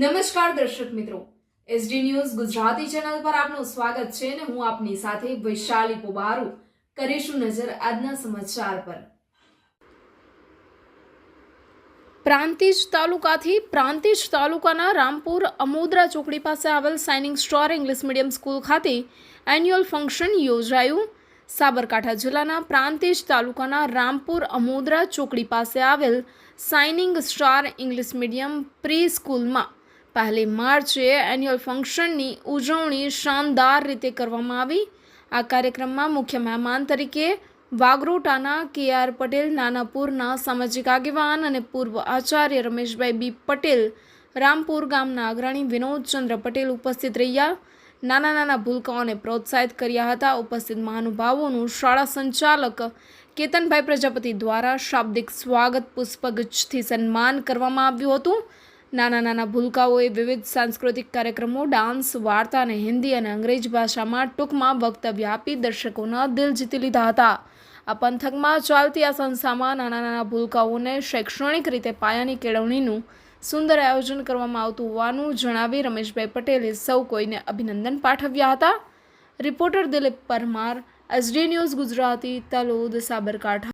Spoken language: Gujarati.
નમસ્કાર દર્શક મિત્રો. એસડી ન્યૂઝ ગુજરાતી ચેનલ પર આપનું સ્વાગત છે અને હું આપની સાથે વૈશાલી પોબારુ કરીશું નજર આજના સમાચાર પર. પ્રાંતિજ તાલુકાથી પ્રાંતિજ તાલુકાના રામપુર અમોદરા ચોકડી પાસે આવેલ shining star English medium school ખાતે એન્યુઅલ ફંક્શન યોજાયું. સાબરકાંઠા જિલ્લાના પ્રાંતિજ તાલુકાના રામપુર અમોદરા ચોકડી પાસે આવેલ shining star English medium pre સ્કૂલમાં પહેલી માર્ચે એન્યુઅલ ફંક્શનની ઉજવણી શાનદાર રીતે કરવામાં આવી. આ કાર્યક્રમમાં મુખ્ય મહેમાન તરીકે વાગરોટાના કે આર પટેલ, નાનાપુરના સામાજિક આગેવાન અને પૂર્વ આચાર્ય રમેશભાઈ બી પટેલ, રામપુર ગામના અગ્રણી વિનોદચંદ્ર પટેલ ઉપસ્થિત રહ્યા. નાના નાના ભૂલકાઓને પ્રોત્સાહિત કર્યા હતા. ઉપસ્થિત મહાનુભાવોનું શાળા સંચાલક કેતનભાઈ પ્રજાપતિ દ્વારા શાબ્દિક સ્વાગત પુષ્પગુચ્છથી સન્માન કરવામાં આવ્યું હતું. નાના નાના ભૂલકાઓએ વિવિધ સાંસ્કૃતિક કાર્યક્રમો, ડાન્સ, વાર્તા અને હિન્દી અને અંગ્રેજી ભાષામાં ટૂંકમાં વક્તવ્ય આપી દર્શકોના દિલ જીતી લીધા હતા. આ પંથકમાં ચાલતી આ સંસ્થામાં નાના નાના ભૂલકાઓને શૈક્ષણિક રીતે પાયાની કેળવણીનું સુંદર આયોજન કરવામાં આવતું હોવાનું જણાવી રમેશભાઈ પટેલે સૌ કોઈને અભિનંદન પાઠવ્યા હતા. Reporter Dilip Parmar, SD news Gujarati, Talod, Sabarkantha.